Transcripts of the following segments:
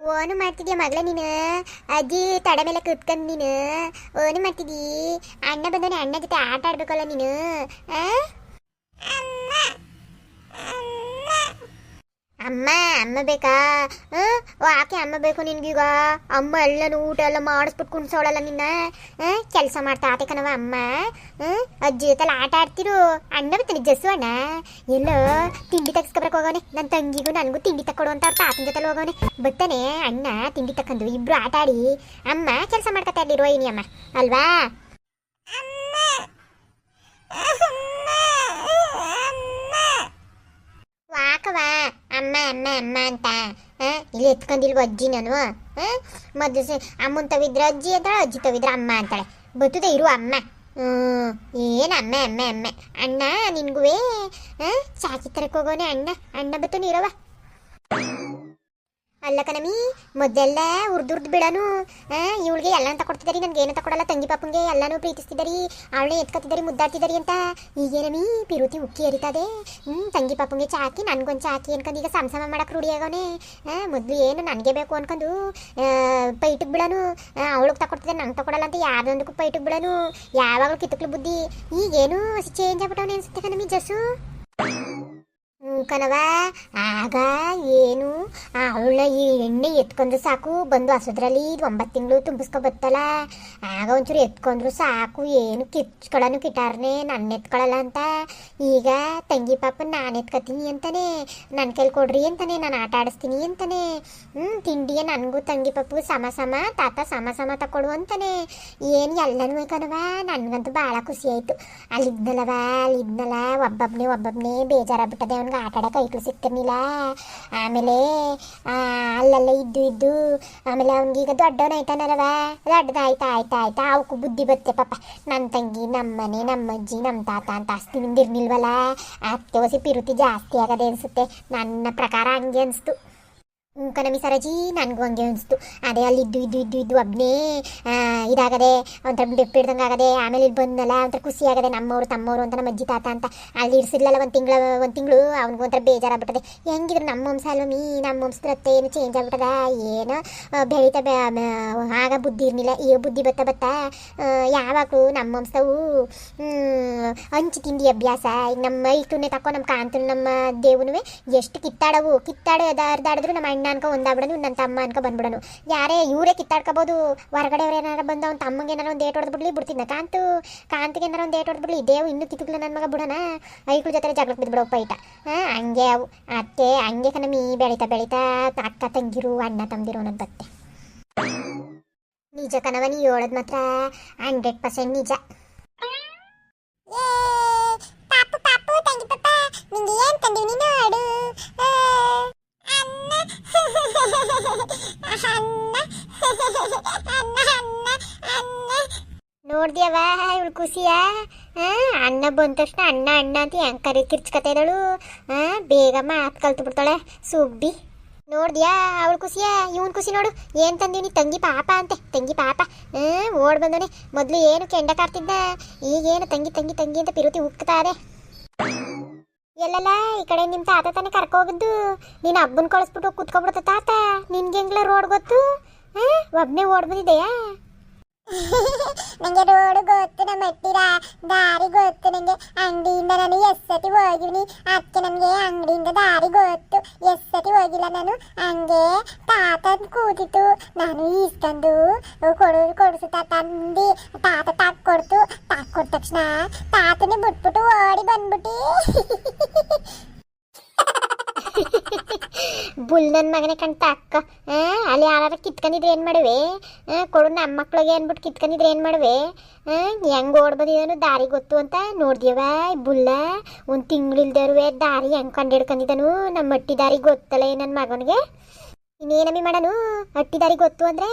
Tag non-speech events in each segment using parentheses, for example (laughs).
ಓನು ಮಾಡ್ತಿದ್ಯಾ ಮಗಳ ನೀನು? ಅಜ್ಜಿ ತಡೆ ಮೇಲೆ ಕೂತ್ಕೊಂಡು ನೀನು. ಓನು ಮಾಡ್ತಿದ್ದಿ? ಅಣ್ಣ ಬಂದವನೆ ಅಣ್ಣ ಜೊತೆ ಆಟ ಆಡ್ಬೇಕಲ್ಲ ನೀನು? ಅಮ್ಮ ಅಮ್ಮ ಬೇಕಾ? ಓ, ಆಕೆ ಅಮ್ಮ ಬೇಕು ನಿನ್ಗೀಗ. ಅಮ್ಮ ಎಲ್ಲನೂ ಊಟ ಎಲ್ಲ ಮಾಡಿಸ್ಬಿಟ್ಟು ಕುಣ್ಸೋಳಲ್ಲ ನಿನ್ನ? ಕೆಲಸ ಮಾಡ್ತಾ ಆತೆ ಕಣವ ಅಮ್ಮ. ಅಜ್ಜಿ ಜೊತೆಲ್ಲ ಆಟ ಆಡ್ತಿರು. ಅಣ್ಣ ಬರ್ತಾನೆ ಜಸ್ಸು ಅಣ್ಣ? ಎಲ್ಲೋ, ತಿಂಡಿ ತಗ್ಸ್ಕೊಬರಕ್ ಹೋಗೋನೆ ನನ್ನ ತಂಗಿಗೂ ನನಗೂ ತಿಂಡಿ ತಕ್ಕೊಡು ಅಂತ ಅವ್ರ ತಾತನ ಜೊತೆ ಹೋಗೋನೆ ಬರ್ತಾನೆ ಅಣ್ಣ, ತಿಂಡಿ ತಕ್ಕಂದು ಇಬ್ರು ಆಟ ಆಡಿ. ಅಮ್ಮ, ಕೆಲಸ ಮಾಡ್ಕೊತಾ ಇರ್ಲಿ ರೋಹಿಣಿ ಅಮ್ಮ? ಅಲ್ವಾ? ವಾಕವ, ಅಮ್ಮ ಅಮ್ಮ ಅಮ್ಮ ಅಂತ ಇಲ್ಲಿ ಎತ್ಕೊಂಡಿಲ್ವ ಅಜ್ಜಿ ನಾನು ಮೊದಲು ಅಮ್ಮನ ತವಿದ್ರ ಅಜ್ಜಿ ಅಂತಾಳೆ, ಅಜ್ಜಿ ತವಿದ್ರ ಅಮ್ಮ ಅಂತಾಳೆ. ಬರ್ತದೆ, ಇರು ಅಮ್ಮ. ಏನು ಅಮ್ಮ ಅಮ್ಮ ಅಮ್ಮ? ಅಣ್ಣ, ನಿನ್ಗುವೇ ಚಾಕಿ ತರಕ ಹೋಗೋನೆ ಅಣ್ಣ ಅಣ್ಣ ಬತ್ತು ನೀರವ ಅಲ್ಲ ಕಣಮಿ, ಮೊದಲೆಲ್ಲ ಉರ್ದುರ್ದು ಬಿಡನು. ಇವಳಿಗೆ ಎಲ್ಲ ಅಂತ ಕೊಡ್ತಿದ್ದಾರಿ ನನ್ಗೆ ಏನು ತಕೊಡಲ್ಲ ತಂಗಿ ಪಾಪಂಗೆ ಎಲ್ಲಾನು ಪ್ರೀತಿಸ್ತಿದ್ದಾರೆ ಅವಳೇ ಎತ್ಕೊತಿದ್ದಾರೆ ಮುದ್ದಾಡ್ತಿದ್ದಾರೆ ಅಂತ. ಈಗೇನಮಿ ಪಿರುತಿ ಉಕ್ಕಿ ಹರಿತದೆ. ಹ್ಞೂ ತಂಗಿ ಪಾಪಂಗೆ ಚಾಕಿ, ನನ್ಗೊಂದು ಚಾಕಿ ಅನ್ಕೊಂಡು ಈಗ ಸಂಸಮ ಸಮ ಮಾಡಕ್ಕೆ ರೂಢಿ ಆಗೋನೆ ಮೊದಲು ಏನು ನನಗೆ ಬೇಕು ಅನ್ಕೊಂಡು ಪೈಟಿಗೆ ಬಿಡನು. ಅವಳಿಗೆ ತಕೊಡ್ತಿದ್ದೆ ನಂಗೆ ತಕೊಡಲ್ಲ ಅಂತ ಯಾರೊಂದಕ್ಕೂ ಪೈಟಿಗೆ ಬಿಡನು. ಯಾವಾಗಲೂ ಕಿತ್ತಕ್ಲು ಬುದ್ಧಿ. ಈಗೇನು ಚೇಂಜ್ ಆಗ್ಬಿಟ್ಟವನೆ ಅನ್ಸುತ್ತೆ ಕಣಮಿ ಜಸು ಹ್ಞೂ ಕಣವ ಆಗ ಅವಳ ಈ ಎಣ್ಣೆ ಎತ್ಕೊಂಡ್ರು ಸಾಕು, ಬಂದು ಹಸದ್ರಲ್ಲಿ ಒಂಬತ್ತು ತಿಂಗಳು ತುಂಬಿಸ್ಕೊ ಬತ್ತಲ್ಲ. ಆಗ ಒಂಚೂರು ಎತ್ಕೊಂಡ್ರು ಸಾಕು, ಏನು ಕಿಚ್ಕೊಳ್ಳೋನು ಕಿಟಾರ್ನೆ ನನ್ನ ಎತ್ಕೊಳ್ಳಲ್ಲ ಅಂತ. ಈಗ ತಂಗಿ ಪಾಪ ನಾನು ಎತ್ಕೊತೀನಿ ಅಂತಾನೆ ನನ್ನ ಕೈಲಿ ಕೊಡ್ರಿ ಅಂತಾನೆ, ನಾನು ಆಟ ಆಡಿಸ್ತೀನಿ ಅಂತಾನೆ. ಹ್ಞೂ ತಿಂಡಿಯ ನನಗೂ ತಂಗಿ ಪಾಪು ಸಮ ಸಮ, ತಾತ ಸಮ ಸಮ ತಕೊಡು ಅಂತಾನೆ. ಏನು ಎಲ್ಲನೂ ಕಣವ ನನಗಂತೂ ಭಾಳ ಖುಷಿ ಆಯಿತು. ಅಲ್ಲಿದ್ನಲ್ಲವ ಅಲ್ಲಿದ್ನಲ್ಲ ಒಬ್ಬೊಬ್ಬನೇ ಒಬ್ಬೊಬ್ಬನೇ ಬೇಜಾರಾಗ್ಬಿಟ್ಟದೆ, ಅವ್ನಿಗೆ ಆಟ ಆಡೋಕೆ ಐಕ್ಳು ಸಿಕ್ತಿರ್ಲಿಲ್ಲ ಆಮೇಲೆ ಅಲ್ಲೆಲ್ಲ ಇದ್ದು ಇದ್ದು, ಆಮೇಲೆ ಅವ್ನಿಗೀಗ ದೊಡ್ಡವನಾಯ್ತಾನಲ್ಲವ? ದೊಡ್ಡದಾಯ್ತಾ, ಆಯ್ತಾ ಆಯ್ತಾ? ಅವಕ್ಕೂ ಬುದ್ಧಿ ಬತ್ತೆ ಪಾಪ. ನನ್ನ ತಂಗಿ ನಮ್ಮ ಮನೆ ನಮ್ಮ ಅಜ್ಜಿ ನಮ್ಮ ತಾತ ಅಂತ ಆಸ್ತಿ ನಿಂದಿರ್ನಿಲ್ವಲ್ಲ ಆ ಹೊಸಿ ಪಿರುತಿ ಜಾಸ್ತಿ ಆಗದೆ ಅನಿಸುತ್ತೆ. ನನ್ನ ಪ್ರಕಾರ ಹಂಗೆ ಅನಿಸ್ತು. ಕಣಮಿ ಸರಜಿ ನನಗೂ ಹಂಗೆ ಅನಿಸ್ತು. ಅದೇ ಅಲ್ಲಿ ಇದ್ದು ಇದ್ದು ಇದ್ದು ಇದ್ದು ಒಬ್ಬನೇ ಇದಾಗದೆ, ಒಂಥರ ಬೆಪ್ಪಿಡ್ದಂಗೆ ಆಗದೆ, ಆಮೇಲೆ ಇಲ್ಲಿ ಬಂದಲ್ಲ ಒಂಥರ ಖುಷಿ ಆಗದೆ, ನಮ್ಮವರು, ತಮ್ಮವರು ಅಂತ, ನಮ್ಮ ಅಜ್ಜಿ, ತಾತ ಅಂತ. ಅಲ್ಲಿ ಇರಿಸಿರ್ಲಿಲ್ಲ ಒಂದು ತಿಂಗಳ, ಒಂದು ತಿಂಗಳು, ಅವ್ನಿಗೆ ಒಂಥರ ಬೇಜಾರಾಗ್ಬಿಟ್ಟದೆ. ಹೆಂಗಿದ್ರು ನಮ್ಮ ವಂಶ ಮೀ ನಮ್ಮ ವಂಶದ ಏನು ಚೇಂಜ್ ಆಗ್ಬಿಟ್ಟದ? ಏನು ಬೆಳೀತಾ ಆಗ ಬುದ್ಧಿ ಇರಲಿಲ್ಲ, ಈ ಬುದ್ಧಿ ಬತ್ತ ಬತ್ತ ಯಾವಾಗಲೂ ನಮ್ಮ ವಂಶವು ಹಂಚಿ ತಿಂಡಿ ಅಭ್ಯಾಸ. ಈಗ ನಮ್ಮ ಐಟುನೆ ತಕ್ಕೊ ನಮ್ಮ ಕಾಂತು ನಮ್ಮ ದೇವನು ಎಷ್ಟು ಕಿತ್ತಾಡವು. ಕಿತ್ತಾಡಿ ಅದಾಡ್ದಾಡಿದ್ರು ನಮ್ಮ ಅಣ್ಣ ಅನ್ಕೊ ಒಂದಾಗ್ಬಿಡನು ನನ್ನ ತಮ್ಮ ಅನ್ಕ ಬಂದ್ಬಿಡನು. ಯಾರೇ ಇವರೇ ಕಿತ್ತಾಡ್ಕೋಬೋದು ಹೊರಗಡೆ ಅವ್ರು ಏನಾರ ಬಂದು, ಅವ್ನ ತಮ್ಮಂಗೆ ಏನಾರ ಒಂದು ಏಟ್ ಹೊಡೆದು ಬಿಡ್ಲಿ ಬಿಡ್ತಿದ್ನ ಕಾಂತು, ಕಾಂತಿಗೆ ಏನಾರ ಒಂದು ಏಟ್ ಹೊಡೆದು ಬಿಡ್ಲಿ, ದೇವ್ ಇನ್ನೂ ಕಿತ್ತಿಲ್ಲ ನನ್ನ ಮಗ ಬಿಡೋಣ ಐಕ್ಳ ಜೊತೆ ಜಗಳಕ್ಕೆ ಬಿದ್ಬಿಡೋ ಒಪ್ಪ ಹಾಂ, ಹಂಗೆ ಅವು, ಅತ್ತೆ, ಹಂಗೆ ಕಣಮಿ, ಬೆಳೀತಾ ಬೆಳೀತಾ ಅಕ್ಕ ತಂಗಿರು, ಅಣ್ಣ ತಂದಿರು ಅನ್ನೋದು ಬತ್ತೆ. ನಿಜ ಕನವ ನೀ ಹೇಳೋದು ಮಾತ್ರ ಹಂಡ್ರೆಡ್ ಪರ್ಸೆಂಟ್ ನಿಜ. ಪಾಪು ಪಾಪು ತಂಗಿ ಪಾಪ ನಿಂಗೆ ಏನ್ ತಂದಿವಿ ನೀನು? ಅನ್ನ ಇವಳು ಖುಷಿಯ? ಅಣ್ಣ ಬಂದ ತಕ್ಷಣ ಅಣ್ಣ ಅಣ್ಣ ಅಂತ ಹೆಂಗ್ ಕರಿ ಕಿರ್ಚ್ಕತಾ ಇದ್ದಾಳು ಬೇಗ ಮಾತು ಕಲ್ತು ಬಿಡ್ತಾಳೆ ಸುಬ್ಬಿ. ನೋಡ್ದ್ಯಾ ಅವಳು ಖುಷಿಯಾ? ಇವನ್ ಖುಷಿ ನೋಡು. ಏನ್ ತಂದೀವಿ ನೀ ತಂಗಿ ಪಾಪ ಅಂತೆ, ತಂಗಿ ಪಾಪ. ಹ್ಮ್ ಓಡ್ ಬಂದವನೆ. ಮೊದ್ಲು ಏನು ಕೆಂಡ ಕಾಡ್ತಿದ್ದ? ಈಗೇನು ತಂಗಿ ತಂಗಿ ತಂಗಿ ಅಂತ ಪಿರುತಿ ಉಕ್ತಾರೆ ಎಲ್ಲಲ್ಲ ಈ ಕಡೆ ನಿಮ್ಮ ತಾತ ತಾನೇ ಕರ್ಕೋಗಿದ್ದು ನೀನ್ ಅಬ್ಬನ್ ಕಳಿಸ್ಬಿಟ್ಟು ಕುತ್ಕೊಬಿಡ್ತ ತಾತ. ನಿನ್ಗೆ ಹೆಂಗ್ಲ ರೋಡ್ ಗೊತ್ತು? ಒಬ್ನೇ ಓಡ್ ಬಂದಿದ್ದೆಯಾ ನಂಗೆ ರೋಡ್ ಗೊತ್ತು ನಮ್ಮ ದಾರಿ ಗೊತ್ತು ನಂಗೆ. ಅಂಗಡಿಯಿಂದ ನಾನು ಎಸ್ಸತಿ ಸತಿ ಹೋಗಿವ್ನಿ. ಅದಕ್ಕೆ ನನಗೆ ಅಂಗಡಿಯಿಂದ ದಾರಿ ಗೊತ್ತು. ಎಸ್ಸತಿ ಹೋಗಿಲ್ಲ ನಾನು. ಹಂಗೆ ತಾತ ಕೂತಿತ್ತು. ನಾನು ಈಸ್ಕಂದು ಕೊಡು ಕೊಡಿಸು ತಾತ ಅಂದು ತಾತ ತಾಕ್ ಕೊಡ್ತು. ತಾಕ್ ಕೊಟ್ಟ ತಕ್ಷಣ ತಾತನೇ ಬಿಟ್ಬಿಟ್ಟು ಓಡಿ ಬಂದ್ಬಿಟ್ಟು. ಬುಲ್ ನನ್ನ ಮಗನೇ ಕಾಣ್ತಾ ಅಕ್ಕ. ಅಲ್ಲಿ ಯಾರು ಕಿತ್ಕೊಂಡಿದ್ರೆ ಏನು ಮಾಡುವೆ? ಕೊಡು ನಮ್ಮ ಮಕ್ಳಿಗೆ ಅಂದ್ಬಿಟ್ಟು ಕಿತ್ಕೊಂಡಿದ್ರೆ ಏನು ಮಾಡುವೆ? ಹೆಂಗ್ ಓಡ್ ಬಂದಿದ್ದಾನು ದಾರಿ ಗೊತ್ತು ಅಂತ ನೋಡ್ದೇವ ಬುಲ್ಲ? ಒಂದು ತಿಂಗಳಿಲ್ದರುವೆ ದಾರಿ ಹೆಂಗ್ ಕಂಡು ಹಿಡ್ಕೊಂಡಿದ್ದಾನು ನಮ್ಮ ಮಟ್ಟಿ ದಾರಿ ಗೊತ್ತಲ್ಲ ನನ್ನ ಮಗನಿಗೆ? ಇನ್ನೇನಮ್ಮಿ ಮಾಡನು? ಅಟ್ಟಿದಾರಿ ಗೊತ್ತು ಅಂದ್ರೆ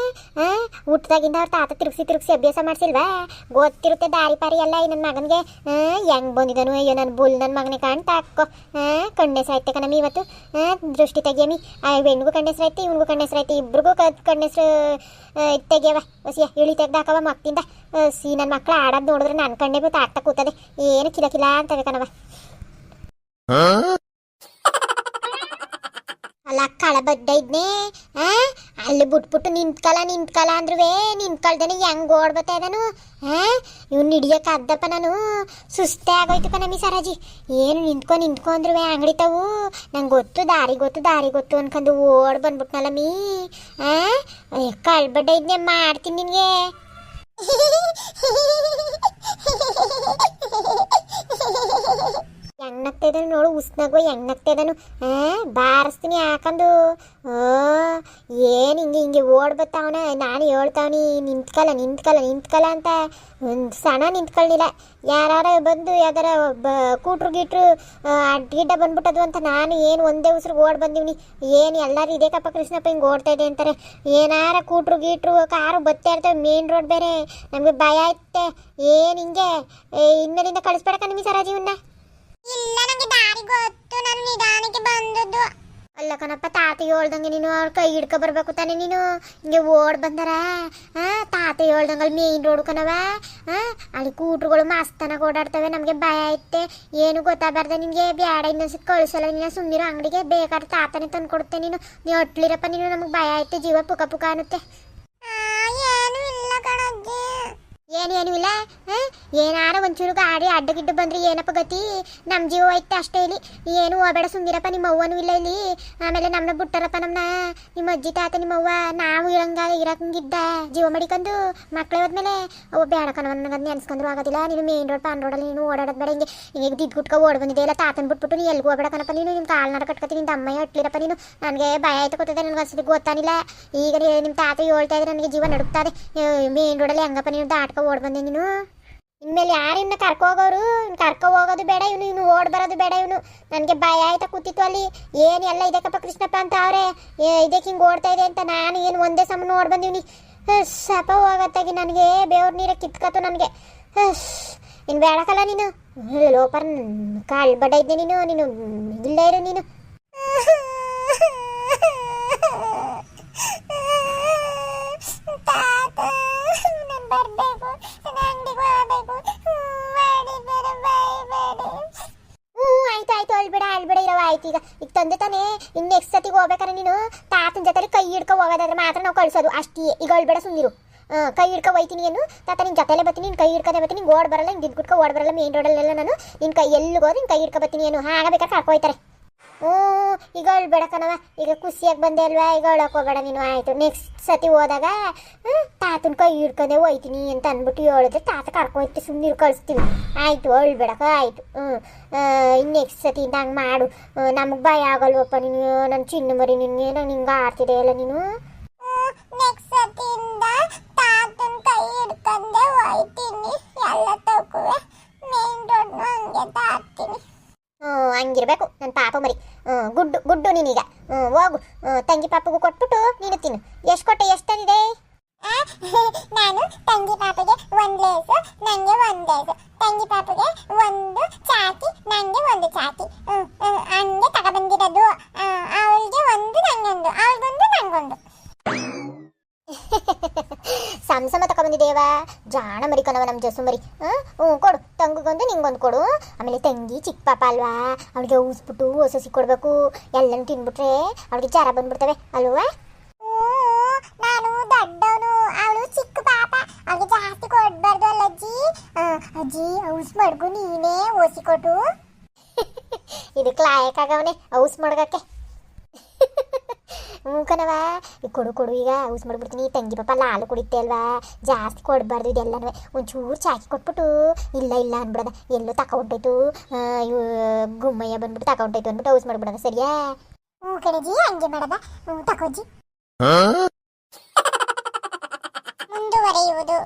ಹುಟ್ಟದಾಗಿಂದ ಅವ್ರ ತಾತ ತಿರುಗಿಸಿ ತಿರುಗಿಸಿ ಅಭ್ಯಾಸ ಮಾಡ್ಸಿಲ್ವಾ? ಗೊತ್ತಿರುತ್ತೆ ದಾರಿ ಪಾರಿ ಎಲ್ಲ ನನ್ನ ಮಗನಿಗೆ ಹೆಂಗ್ ಬಂದಿದನು? ಅಯ್ಯೋ ನನ್ನ ಬುಲ್ ನನ್ನ ಮಗನೇ ಕಾಣ್ತಾ ಹಾಕೋ. ಕಣ್ಣೆ ಸಾಯ್ತೆ ಕಣಮ್ಮಿ ಇವತ್ತು. ದೃಷ್ಟಿ ತೆಗಿಯಮ್ಮಿ. ಆ, ಹೆಣ್ಗೂ ಇವ್ನಿಗೂ ಕಣ್ಣೆಸ್ರು ಐತಿ ಇಬ್ರಿಗೂ ಕಣ್ಣೆಸ್ರು ತೆಗಿಯವ ಹೊಸಿಯ ಇಳಿ ತೆಗ್ದಾಕವ ಮಕ್ಕಿಂದ ಸಿ ನನ್ನ ಮಕ್ಳು ಆಡೋದು ನೋಡಿದ್ರೆ ನನ್ನ ಕಣ್ಣೆ ಬಿಟ್ಟು ಆಗ್ತಾ ಕೂತದೆ. ಏನು ಕಿಲ ಕಿಲ ಅಂತವೆ ಕಣವ ಅಲ್ಲ ಕಳ ಬದ್ದ ಇದ್ನೆ ಆ? ಅಲ್ಲಿ ಬಿಟ್ಬಿಟ್ಟು ನಿಂತ್ಕಲ ನಿಂತ್ಕಲ ಅಂದ್ರುವೆ, ನಿಂತ್ಕೊಳ್ದೇನೆ ಹೆಂಗ್ ಓಡ್ಬತ್ತಾ ಹಾ ಇವ್ನು ಹಿಡಿಯಕ್ಕೆ ಅದ್ದಪ್ಪ ನಾನು. ಸುಸ್ತೇ ಆಗೋಯ್ತಪ್ಪ ನಮಗೆ ಸರಾಜಿ. ಏನು ನಿಂತ್ಕೊ ನಿಂತ್ಕೊ ಅಂದ್ರುವೆ ಅಂಗಡಿ ತಾವು ನಂಗೆ ಗೊತ್ತು, ದಾರಿ ಗೊತ್ತು ದಾರಿ ಗೊತ್ತು ಅನ್ಕೊಂಡು ಓಡ್ ಬಂದ್ಬಿಟ್ನಲ್ಲ ಮೀ, ಆ? ಕಳ್ಬಡ್ಡ ಇದನ್ನೇ ಮಾಡ್ತೀನಿ ನಿನಗೆ. (laughs) ಹೆಂಗ್ ನೋಡು, ಉಸ್ನಾಗೋ ಹೆಂಗ್ ಹಾ, ಬಾರಿಸ್ತೀನಿ ಹಾಕಂದು ಆ ಏನು ಹಿಂಗೆ ಹಿಂಗೆ ಓಡ್ಬತ್ತವನ? ನಾನು ಹೇಳ್ತಾವನಿ, ನಿಂತ್ಕಲ್ಲ ನಿಂತ್ಕಲ್ಲ ನಿಂತ್ಕಲ್ಲ ಅಂತ. ಒಂದು ಸಣ ನಿಂತ್ಕೊಳ್ಳಿಲ್ಲ ಯಾರು ಬಂದು ಯಾವ್ದಾರ ಬ, ಕೂಟ್ರು ಗೀಟ್ರು ಅಡ್ಗಿಡ್ಡ ಬಂದ್ಬಿಟ್ಟದು ಅಂತ ನಾನು ಏನು ಒಂದೇ ಉಸಿರು ಓಡ್ ಬಂದಿವ್ನಿ. ಏನು ಎಲ್ಲರೂ ಇದೇ ಕಪ್ಪ ಕೃಷ್ಣಪ್ಪ ಹಿಂಗೆ ಓಡ್ತಾ ಇದೆ ಅಂತಾರೆ. ಏನಾರ ಕೂಟ್ರು ಗೀಟ್ರು, ಕಾರು ಬತ್ತಾ ಇರ್ತವೆ ಮೇನ್ ರೋಡ್ ಬೇರೆ. ನಮಗೆ ಭಯ ಐತೆ. ಏನು ಹಿಂಗೆ? ಇನ್ನರಿಂದ ಕಳಿಸ್ಬೇಡಕ್ಕ ನಿಮಗೆ ಸರ ಇವನ್ನ ಇಲ್ಲ ನನಗೆ ದಾರಿ ಗೊತ್ತು. ನಾನು ನಿಧಾನಕ್ಕೆ ಬಂದದ್ದು. ಅಲ್ಲ ಕಣಪ್ಪ ತಾತ ಹೇಳ್ದಂಗೆ ನೀನು ಅವ್ರ ಕೈ ಹಿಡ್ಕೊ ಬರ್ಬೇಕು ತಾನೆ ನೀನು. ಹಿಂಗೆ ಓಡ್ ಬಂದಾರ. ತಾತ ಹೇಳ್ದಂಗೆ ಅಲ್ಲಿ ಮೇನ್ ರೋಡ್ ಕಣವ ಅಲ್ಲಿ ಕೂಟ್ರುಗಳು ಮಸ್ತನಾಗ ಓಡಾಡ್ತವೆ. ನಮಗೆ ಭಯ ಐತೆ. ಏನು ಗೊತ್ತಾಗಬಾರ್ದ ನಿನಗೆ ಬೇಡ ಇನ್ನೊಂದ್ಸತಿ ಕಳಿಸಲ್ಲ ನೀನು. ಸುಮ್ಮನಿರೋ ಅಂಗಡಿಗೆ ಬೇಕಾದ್ರೆ ತಾತನೇ ತಂದು ಕೊಡುತ್ತೆ ನೀನು. ನೀವು ಒಟ್ಲಿರಪ್ಪ ನೀನು. ನಮಗೆ ಭಯ ಐತೆ. ಜೀವ ಪುಕ ಪುಕ ಅನ್ನುತ್ತೆ. ಏನು ಇಲ್ಲ ಕಣಜ್ಜಿ. ಏನು ಏನು ಇಲ್ಲ? ಏನಾರ ಒಂಚೂರು ಗಾಡಿ ಅಡ್ಡಗಿಡ್ಡು ಬಂದ್ರಿ ಏನಪ್ಪ ಗತಿ? ನಮ್ಮ ಜೀವ ಐತೆ ಅಷ್ಟೇ ಇಲ್ಲಿ. ಏನು ಹೋಗಬೇಡ ಸುಂದಿರಪ್ಪ ನಿಮ್ಮ ಅವ್ವನೂ ಇಲ್ಲ ಇಲ್ಲಿ. ಆಮೇಲೆ ನಮ್ಮನ್ನ ಬಿಟ್ಟಾರಪ್ಪ ನಮ್ಮನ್ನ ನಿಮ್ಮ ಅಜ್ಜಿ ತಾತ, ನಿಮ್ಮ ಅವ್ವ, ನಾವು ಇರಂಗ ಇರಂಗಿದ್ದ ಜೀವ ಮಡಿಕೊಂಡು ಮಕ್ಳು ಹೋದ್ಮೇಲೆ, ಅವ ಬೇಡ ಕಣ ನನಗೆ ನೆನ್ಸ್ಕೊಂಡ್ರು ಆಗೋದಿಲ್ಲ. ನೀನು ಮೇನ್ ರೋಡ್ ಪಾನ್ ರೋಡಲ್ಲಿ ನೀನು ಓಡಾಡೋದು ಬೇಡ. ಹಿಂಗೆ ಹಿಂಗೆ ದಿದ್ಗುಟ್ಕ ಓಡ್ ಬಂದಿದೆ. ಇಲ್ಲ ತಾತನ ಬಿಟ್ಬಿಟ್ಟು ನೀನು ಎಲ್ಗೂ ಹೋಗ್ಬೇಡ ಕಣಪ್ಪ. ನೀನು ನಿಮ್ಮ ಕಾಲ್ನಾಡ ಕಟ್ಕೊತೀನಿ ನಿಮ್ಮ ಅಮ್ಮ ಇಟ್ಲಿರಪ್ಪ ನೀನು. ನನಗೆ ಭಯ ಆಯ್ತು ಗೊತ್ತಿದೆ, ನನಗೆ ಅಸಲಿ ಗೊತ್ತಾನಿಲ್ಲ ಈಗ ನಿಮ್ಮ ತಾತ ಹೇಳ್ತಾ ಇದ್ರೆ ನನಗೆ ಜೀವ ನಡುಕ್ತದೆ ಮೇನ್ ರೋಡಲ್ಲಿ ಹೆಂಗಪ್ಪ ನೀನು ದಾಟ್ಕೊ ಓಡ್ ಬಂದೆ ನೀನು. ಇನ್ಮೇಲೆ ಯಾರು ಇನ್ನ ಕರ್ಕೊ ಹೋಗೋರು? ಕರ್ಕೊ ಹೋಗೋದು ಬೇಡ, ಇವನು ಇವನು ಓಡ್ ಬರೋದು ಬೇಡ ಇವನು. ನನಗೆ ಭಯ ಆಯ್ತಾ ಕೂತಿತ್ತು ಅಲ್ಲಿ. ಏನು ಎಲ್ಲ ಇದಕ್ಕಪ್ಪ ಕೃಷ್ಣಪ್ಪ ಅಂತ ಅವ್ರೆ? ಇದಕ್ಕೆ ಹಿಂಗೆ ಓಡ್ತಾ ಇದೆ ಅಂತ ನಾನು ಏನು ಒಂದೇ ಸಮ ಓಡ್ ಬಂದಿವ್ನಿ. ಸಪ ಹೋಗತ್ತಾಗಿ ನನಗೆ. ಬೇವ್ರ ನೀರ ಕಿತ್ಕತ್ತು ನನಗೆ. ಇನ್ನು ಬೇಡಕಲ್ಲ ನೀನು. ಲೋಪರ್ ಕಾಳು ಬಡ ಇದ್ದೆ ನೀನು. ನೀನು, ಇಲ್ಲೇ ಇರು ನೀನು ತಾತ ನಾನು ಬರ್ಬೇಕು ನಾನು ಅಂಗಡಿಗೆ ಹೋಗ್ಬೇಕು ಮಾಡಿ ಬೇಡ ಬಾಯ್ ಬೇಡ ಹ್ಞೂ ಆಯ್ತು ಆಯ್ತು ಅಳ್ಬೇಡ ಅಳ್ಬೇಡ ಇರವ ಆಯ್ತು ಈಗ ಈಗ ತಂದೆ ತಾನೇ, ಇನ್ನು ನೆಕ್ಸ್ಟ್ ಸತಿಗೆ ಹೋಗ್ಬೇಕಾರೆ ನೀನು ತಾತನ ಜೊತೆ ಕೈ ಹಿಡ್ಕೊ ಹೋಗೋದಾದ್ರೆ ಮಾತ್ರ ನಾವು ಕಳ್ಸೋದು. ಅಷ್ಟೇ, ಈಗ ಅಳ್ಬೇಡ ಸುಂದಿರು ಕೈ ಹಿಡ್ಕೊ ಒಯ್ತೀನಿ ಏನು? ತಾತ ನಿನ್ನ ಜೊತೆಲೆ ಬರ್ತೀನಿ ನಿನ್ನ ಕೈ ಹಿಡ್ಕೊದೆ ಬರ್ತೀನಿ ನಿಂಗೆ ಓಡ್ ಬರಲ್ಲ ನಿಂಗೆ ದಿದ್ಗುಟ್ಕೊ ಓಡ್ ಬರಲ್ಲ ಮೇನ್ ರೋಡಲ್ಲೆಲ್ಲ ನಾನು ನಿನ್ನ ಕೈ ಎಲ್ಲಿಗೆ ಹೋದ್ರೆ ನಿನ್ನ ಕೈ ಹಿಡ್ಕೊ ಬರ್ತೀನಿ ಏನು? ಹಾಗ ಬೇಕಾದ್ರೆ ಕರ್ಕೊ ಹೋಯ್ತಾರೆ. ಹ್ಞೂ, ಈಗ ಹೇಳ್ಬೇಡ ಕಣವ ಈಗ ಖುಷಿಯಾಗಿ ಬಂದೆ ಅಲ್ವಾ? ಈಗ ಅಳಕ್ ಹೋಗಬೇಡ ನೀನು. ಆಯಿತು ನೆಕ್ಸ್ಟ್ ಸತಿ ಹೋದಾಗ ತಾತನ ಕೈ ಹಿಡ್ಕೊಂಡೆ ಹೋಯ್ತೀನಿ ಅಂತ ಅಂದ್ಬಿಟ್ಟು ಹೇಳಿದ್ರೆ ತಾತ ಕರ್ಕೊಯ್ತು ಸುಮ್ಮನೆ ಕಳಿಸ್ತೀವಿ. ಆಯಿತು ಹೇಳ್ಬೇಡಕ ಆಯಿತು. ಹ್ಞೂ ಇನ್ನು ನೆಕ್ಸ್ಟ್ ಸತಿ ಹಂಗೆ ಮಾಡು. ನಮಗೆ ಭಯ ಆಗಲ್ವಪ್ಪ ನೀನು. ನನ್ನ ಚಿನ್ನ ಮರಿ ನಿನ್ಗೆ. ನಾನು ಹಿಂಗೆ ಆಡ್ತಿದೆ ಅಲ್ಲ ನೀನು. ನೆಕ್ಸ್ಟ್ ತಾತನ ಕೈ ಎಲ್ಲ ಹಂಗೆ ತಾಕ್ತೀನಿ ಹಂಗಿರ್ಬೇಕು. ನನ್ನ ಪಾಪ ಮರಿ. ಗುಡ್ಡು ಗುಡ್ಡು ನೀನೀಗ. ಹೋಗು. ತಂಗಿ ಪಾಪಗೂ ಕೊಟ್ಬಿಟ್ಟು ನೀನು ತಿನ್ನು. ಎಷ್ಟು ಕೊಟ್ಟೆ ಎಷ್ಟು ತಂದಿದೆ? ನಾನು ತಂಗಿ ಪಾಪಗೆ ಒಂದು ಲೇಸು ನನಗೆ ಒಂದು ಲೇಸು. ತಂಗಿ ಪಾಪಗೆ ಒಂದು ಚಾಕಿ ನನಗೆ ಒಂದು ಚಾಕಿ. ಹಂಗೆ ತಗೊಬಂದಿರೋದು. ಅವಳಿಗೆ ಒಂದು ನನಗೊಂದು ಅವಳಿಗೊಂದು ನಂಗೊಂದು. ಸಂಸಮ ಸಮ ತಗೊಂಬಂದಿದ್ದೇವ ಜಾಣ ಮರಿ ಕಣವ ನಮ್ಮ ಜಸು ಮರಿ. ಹ್ಞೂ ಕೊಡು. ತಂಗಿಗೊಂದು ನಿಂಗೊಂದು ಕೊಡು. ಆಮೇಲೆ ತಂಗಿ ಚಿಕ್ಕ ಪಾಪ ಅಲ್ವಾ? ಅವಳಿಗೆ ಊಸ್ಬಿಟ್ಟು ಹೊಸಸಿ ಕೊಡಬೇಕು. ಎಲ್ಲನೂ ತಿನ್ಬಿಟ್ರೆ ಅವಳಿಗೆ ಜ್ವರ ಬಂದ್ಬಿಡ್ತವೆ. ಅಲ್ವಾ? ನಾನು ದೊಡ್ಡವನು. ಅವಳು ಚಿಕ್ಕ ಪಾಪ. ಅವಳಿಗೆ ಜಾಸ್ತಿ ಕೊಡಬಾರ್ದು ಅಲ್ಲ ಅಜ್ಜಿ. ಅಜ್ಜಿ ಔಸ್ ಮಡ್ಗು ನೀನೇ ಓಸಿ ಕೊಟ್ಟು (laughs) ಇದಕ್ಕೆ ಲಾಯಕ್ಕಾಗವನೆ ಔಸ್ ಮಡ್ಗಕ್ಕೆ. ಹ್ಞೂ ಕಣವ ಈಗ ಕೊಡು ಕೊಡು ಈಗ. ಯೂಸ್ ಮಾಡ್ಬಿಡ್ತೀನಿ. ತಂಗಿ ಪಾಪ ಲಾಲು ಕುಡಿತೆ ಅಲ್ವಾ ಜಾಸ್ತಿ ಕೊಡಬಾರ್ದು ಇದೆಲ್ಲನೂ ಒಂಚೂರು ಚಾಕಿ ಕೊಟ್ಬಿಟ್ಟು ಇಲ್ಲ ಇಲ್ಲ ಅನ್ಬಿಡದ. ಎಲ್ಲೋ ತಗೊಂಡೋಯ್ತು ಗುಮ್ಮಯ್ಯ ಬಂದ್ಬಿಟ್ಟು ತಗೊಂಡೋಯ್ತು ಅಂದ್ಬಿಟ್ಟು ಯೂಸ್ ಮಾಡ್ಬಿಡದ. ಸರಿಯಾ? ಹ್ಞೂ ಕಣಜಿ ಹಂಗೆ ಮಾಡದ. ಹ್ಞೂ ತಕೋಜಿ ಮುಂದುವರೆಯುವುದು.